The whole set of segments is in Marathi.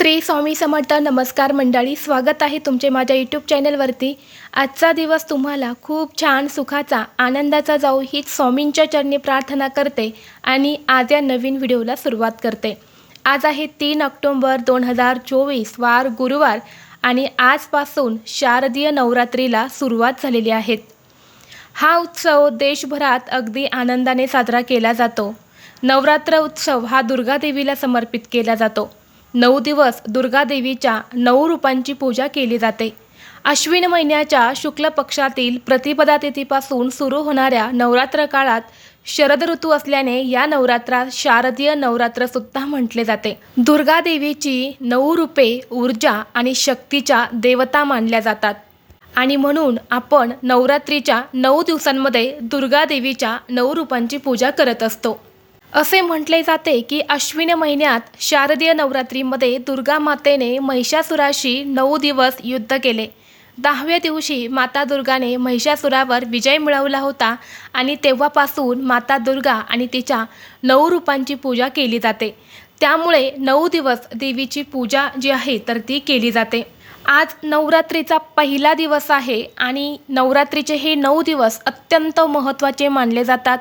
श्री स्वामी समर्थ नमस्कार मंडळी स्वागत आहे तुमचे माझ्या यूट्यूब चॅनलवरती. आजचा दिवस तुम्हाला खूप छान सुखाचा आनंदाचा जाऊ हीच स्वामींच्या चरणी प्रार्थना करते आणि आज या नवीन व्हिडिओला सुरुवात करते. आज आहे तीन ऑक्टोंबर दोन हजार चोवीस वार गुरुवार आणि आजपासून शारदीय नवरात्रीला सुरुवात झालेली आहे. हा उत्सव देशभरात अगदी आनंदाने साजरा केला जातो. नवरात्र उत्सव हा दुर्गादेवीला समर्पित केला जातो. नऊ दिवस दुर्गादेवीच्या नऊ रूपांची पूजा केली जाते. अश्विन महिन्याच्या शुक्ल पक्षातील प्रतिपदा तिथीपासून सुरू होणाऱ्या नवरात्र काळात शरद ऋतू असल्याने या नवरात्रात शारदीय नवरात्र सुद्धा म्हटले जाते. दुर्गा देवीची नऊ रूपे ऊर्जा आणि शक्तीच्या देवता मानल्या जातात. आणि म्हणून आपण नवरात्रीच्या नऊ दिवसांमध्ये दुर्गा देवीच्या नऊ रूपांची पूजा करत असतो. असे म्हटले जाते की अश्विन महिन्यात शारदीय नवरात्रीमध्ये दुर्गा मातेने महिषासुराशी नऊ दिवस युद्ध केले. दहाव्या दिवशी माता दुर्गाने महिषासुरावर विजय मिळवला होता आणि तेव्हापासून माता दुर्गा आणि तिच्या नऊ रूपांची पूजा केली जाते. त्यामुळे नऊ दिवस देवीची पूजा जी आहे तर ती केली जाते. आज नवरात्रीचा पहिला दिवस आहे आणि नवरात्रीचे हे नऊ दिवस अत्यंत महत्त्वाचे मानले जातात.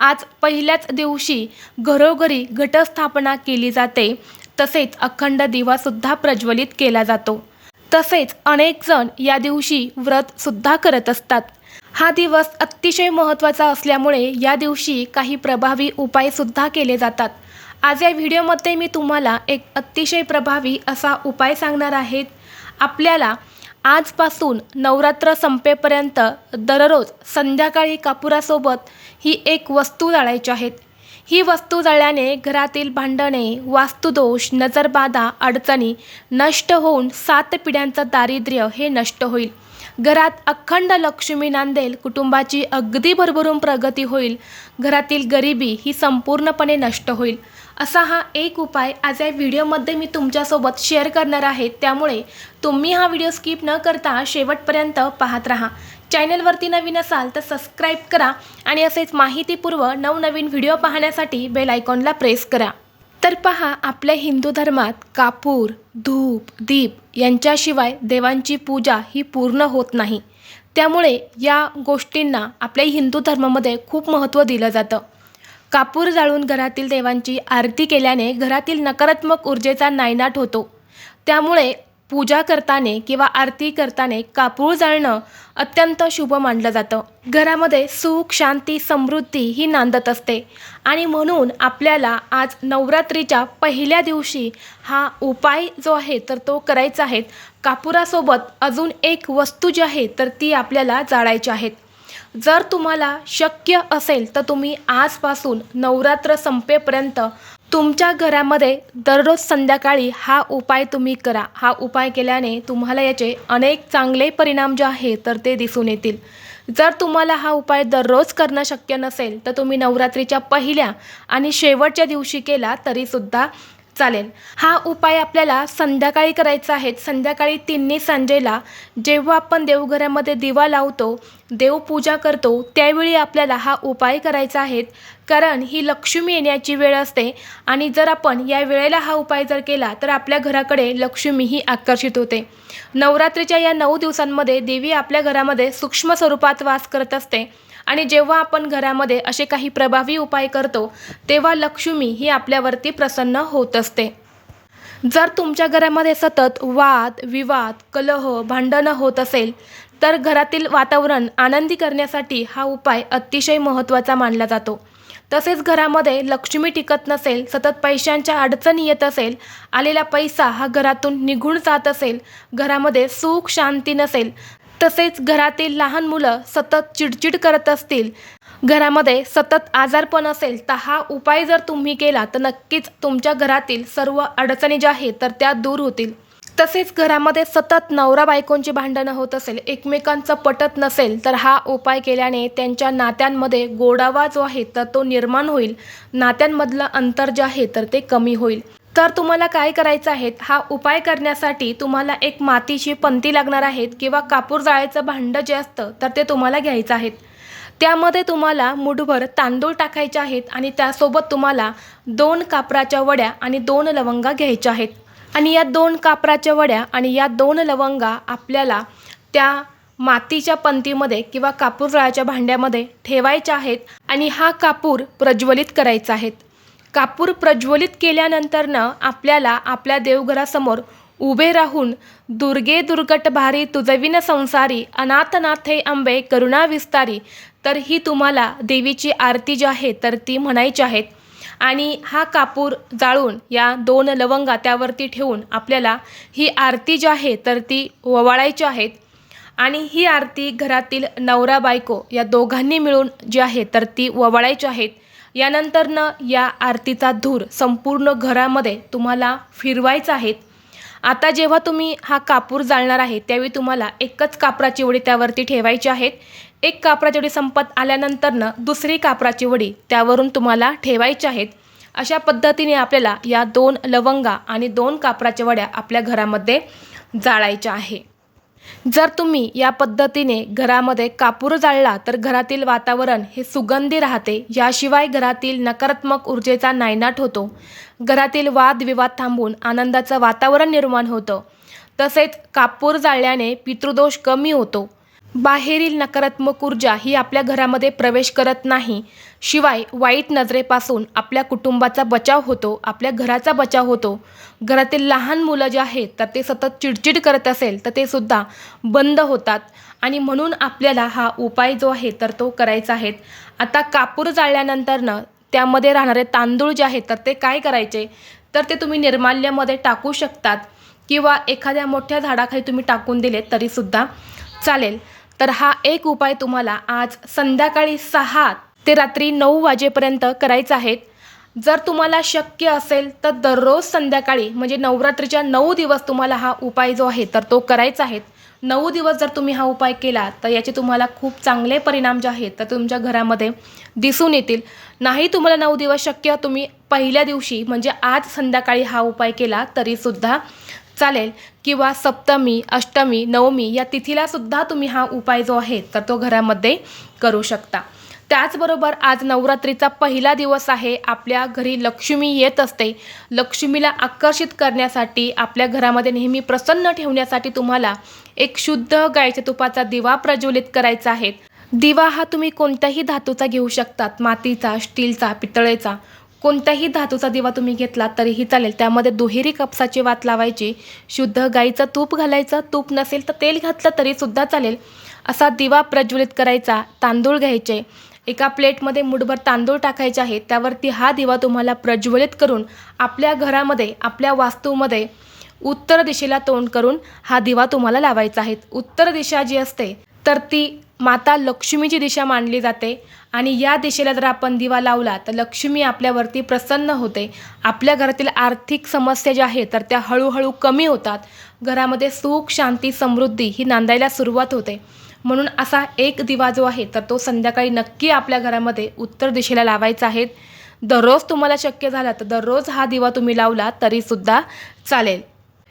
आज पहिल्याच दिवशी घरोघरी घटस्थापना केली जाते. तसेच अखंड दिवासुद्धा प्रज्वलित केला जातो. तसेच अनेक जण या दिवशी व्रतसुद्धा करत असतात. हा दिवस अतिशय महत्त्वाचा असल्यामुळे या दिवशी काही प्रभावी उपायसुद्धा केले जातात. आज या व्हिडिओमध्ये मी तुम्हाला एक अतिशय प्रभावी असा उपाय सांगणार आहेत आपल्याला आजपासून नवरात्र संपेपर्यंत दररोज संध्याकाळी कापुरासोबत ही एक वस्तू जाळायची आहेत. ही वस्तू जळल्याने घरातील भांडणे वास्तुदोष नजरबाधा अडचणी नष्ट होऊन सात पिढ्यांचं दारिद्र्य हे नष्ट होईल. घरात अखंड लक्ष्मी नांदेल कुटुंबाची अगदी भरभरून प्रगती होईल. घरातील गरिबी ही संपूर्णपणे नष्ट होईल. असा हा एक उपाय आज या व्हिडिओमध्ये मी तुमच्यासोबत शेअर करणार आहे. त्यामुळे तुम्ही हा व्हिडिओ स्किप न करता शेवटपर्यंत पाहत राहा. चॅनलवरती नवीन असाल तर सबस्क्राईब करा आणि असेच माहितीपूर्व नवनवीन व्हिडिओ पाहण्यासाठी बेल आयकॉनला प्रेस करा. तर पहा आपल्या हिंदू धर्मात कापूर धूप दीप यांच्याशिवाय देवांची पूजा ही पूर्ण होत नाही. त्यामुळे या गोष्टींना आपल्या हिंदू धर्मामध्ये खूप महत्त्व दिलं जातं. कापूर जाळून घरातील देवांची आरती केल्याने घरातील नकारात्मक ऊर्जेचा नायनाट होतो. त्यामुळे पूजा करताना किंवा आरती करताना कापूर जाळणं अत्यंत शुभ मानलं जातं. घरामध्ये सुख शांती समृद्धी ही नांदत असते आणि म्हणून आपल्याला आज नवरात्रीच्या पहिल्या दिवशी हा उपाय जो आहे तर तो करायचा आहे. कापुरासोबत अजून एक वस्तू जी आहे तर ती आपल्याला जाळायची आहेत जर तुम्हाला शक्य असेल तर तुम्ही आजपासून नवरात्र संपेपर्यंत तुमच्या घरामध्ये दररोज संध्याकाळी हा उपाय तुम्ही करा. हा उपाय केल्याने तुम्हाला याचे अनेक चांगले परिणाम जे आहे तर ते दिसून येतील. जर तुम्हाला हा उपाय दररोज करणं शक्य नसेल तर तुम्ही नवरात्रीच्या पहिल्या आणि शेवटच्या दिवशी केला तरीसुद्धा चालेल. हा उपाय आपल्याला संध्याकाळी करायचा आहे. संध्याकाळी तिन्ही सांजेला जेव्हा आपण देवघरामध्ये दिवा लावतो देवपूजा करतो त्यावेळी आपल्याला हा उपाय करायचा आहे. कारण ही लक्ष्मी येण्याची वेळ असते. आणि जर आपण या वेळेला हा उपाय जर केला तर आपल्या घराकडे लक्ष्मी ही आकर्षित होते. नवरात्रीच्या या नऊ दिवसांमध्ये देवी आपल्या घरामध्ये सूक्ष्म स्वरूपात वास करत असते. आणि जेव्हा आपण घरामध्ये असे काही प्रभावी उपाय करतो तेव्हा लक्ष्मी ही आपल्यावरती प्रसन्न होत असते. जर तुमच्या घरामध्ये सतत वाद विवाद कलह भांडणं होत असेल तर घरातील वातावरण आनंदी करण्यासाठी हा उपाय अतिशय महत्त्वाचा मानला जातो. तसेच घरामध्ये लक्ष्मी टिकत नसेल सतत पैशांच्या अडचणी येत असेल आलेला पैसा हा घरातून निघून जात असेल घरामध्ये सुख शांती नसेल तसेच घरातील लहान मुलं सतत चिडचिड करत असतील घरामध्ये सतत आजारपण असेल तर हा उपाय जर तुम्ही केला तर नक्कीच तुमच्या घरातील सर्व अडचणी ज्या आहेत तर त्या दूर होतील. तसेच घरामध्ये सतत नवरा बायकोंची भांडणं होत असेल एकमेकांचं पटत नसेल तर हा उपाय केल्याने त्यांच्या नात्यांमध्ये गोडावा जो आहे तर तो निर्माण होईल. नात्यांमधलं अंतर जे आहे तर ते कमी होईल. तर तुम्हाला काय करायचं आहे? हा उपाय करण्यासाठी तुम्हाला एक मातीची पंती लागणार आहेत किंवा कापूर जाळ्याचं भांडं जे असतं तर ते तुम्हाला घ्यायचं आहेत त्यामध्ये तुम्हाला मुठभर तांदूळ टाकायचे आहेत आणि त्यासोबत तुम्हाला दोन कापराच्या वड्या आणि दोन लवंगा घ्यायच्या आहेत. आणि या दोन कापराच्या वड्या आणि या दोन लवंगा आपल्याला त्या मातीच्या पंतीमध्ये किंवा कापूर जाळाच्या भांड्यामध्ये ठेवायच्या आहेत आणि हा कापूर प्रज्वलित करायचा आहेत कापूर प्रज्वलित केल्यानंतरनं आपल्याला आपल्या देवघरासमोर उभे राहून दुर्गे दुर्गट भारी तुजविन संसारी अनाथनाथे अंबे करुणा विस्तारी तर ही तुम्हाला देवीची आरती जी आहे तर ती म्हणायची आहेत. आणि हा कापूर जाळून या दोन लवंगा त्यावरती ठेवून आपल्याला ही आरती जी आहे तर ती ववाळायची आहेत आणि ही आरती घरातील नवरा बायको या दोघांनी मिळून जी आहे तर ती ववाळायची आहेत यानंतरनं या आरतीचा धूर संपूर्ण घरामध्ये तुम्हाला फिरवायचा आहेत आता जेव्हा तुम्ही हा कापूर जाळणार आहे त्यावेळी तुम्हाला एकच कापराची वडी त्यावरती ठेवायची आहेत. एक कापराची वडी संपत आल्यानंतरनं दुसरी कापराची वडी त्यावरून तुम्हाला ठेवायची आहेत. अशा पद्धतीने आपल्याला या दोन लवंगा आणि दोन कापराच्या वड्या आपल्या घरामध्ये जाळायच्या आहे. जर तुम्ही या पद्धतीने घरामध्ये कापूर जाळला तर घरातील वातावरण हे सुगंधी राहते. याशिवाय घरातील नकारात्मक ऊर्जेचा नायनाट होतो. घरातील वादविवाद थांबून आनंदाचं वातावरण निर्माण होतं. तसेच कापूर जाळल्याने पितृदोष कमी होतो. बाहेरील नकारात्मक ऊर्जा ही आपल्या घरामध्ये प्रवेश करत नाही. शिवाय वाईट नजरेपासून आपल्या कुटुंबाचा बचाव होतो आपल्या घराचा बचाव होतो. घरातील लहान मुलं जे आहेत तर ते सतत चिडचिड करत असेल तर ते सुद्धा बंद होतात. आणि म्हणून आपल्याला हा उपाय जो आहे तर तो करायचा आहे. आता कापूर जाळल्यानंतरनं त्यामध्ये राहणारे तांदूळ जे आहेत तर ते काय करायचे? तर ते तुम्ही निर्माल्यामध्ये टाकू शकतात. किंवा एखाद्या मोठ्या झाडाखाली तुम्ही टाकून दिले तरीसुद्धा चालेल. तर हा एक उपाय तुम्हाला आज संध्याकाळी सहा ते रात्री नऊ वाजेपर्यंत करायचा आहे. जर तुम्हाला शक्य असेल तर दररोज संध्याकाळी म्हणजे नवरात्रीच्या नऊ दिवस तुम्हाला हा उपाय जो आहे तर तो करायचा आहे. नऊ दिवस जर तुम्ही हा उपाय केला तर याचे तुम्हाला खूप चांगले परिणाम जे आहेत तर तुमच्या घरामध्ये दिसून येतील. नाही तुम्हाला नऊ दिवस शक्य तुम्ही पहिल्या दिवशी म्हणजे आज संध्याकाळी हा उपाय केला तरीसुद्धा चालेल. किंवा सप्तमी अष्टमी नवमी या तिथीला सुद्धा तुम्ही हा उपाय जो आहे तर तो घरामध्ये करू शकता. त्याचबरोबर आज नवरात्रीचा पहिला दिवस आहे आपल्या घरी लक्ष्मी येत असते. लक्ष्मीला आकर्षित करण्यासाठी आपल्या घरामध्ये नेहमी प्रसन्न ठेवण्यासाठी तुम्हाला एक शुद्ध गायच्या तुपाचा दिवा प्रज्वलित करायचा आहे. दिवा हा तुम्ही कोणत्याही धातूचा घेऊ शकतात मातीचा स्टीलचा पितळेचा. कोणत्याही धातूचा दिवा तुम्ही घेतला तरीही चालेल. त्यामध्ये दुहेरी कपसाची वात लावायची. शुद्ध गाईचं तूप घालायचं. तूप नसेल तर तेल घातलं तरीसुद्धा चालेल. असा दिवा प्रज्वलित करायचा. तांदूळ घ्यायचे. एका प्लेटमध्ये मुठभर तांदूळ टाकायचे आहेत त्यावरती हा दिवा तुम्हाला प्रज्वलित करून आपल्या घरामध्ये आपल्या वास्तूमध्ये उत्तर दिशेला तोंड करून हा दिवा तुम्हाला लावायचा आहे. उत्तर दिशा जी असते तर ती माता लक्ष्मीची दिशा मानली जाते. आणि या दिशेला जर आपण दिवा लावला तर लक्ष्मी आपल्यावरती प्रसन्न होते. आपल्या घरातील आर्थिक समस्या ज्या आहेत तर त्या हळूहळू कमी होतात. घरामध्ये सुख शांती समृद्धी ही नांदायला सुरुवात होते. म्हणून असा एक दिवा जो आहे तर तो संध्याकाळी नक्की आपल्या घरामध्ये उत्तर दिशेला लावायचा आहे. दररोज तुम्हाला शक्य झाला तर दररोज हा दिवा तुम्ही लावला तरीसुद्धा चालेल.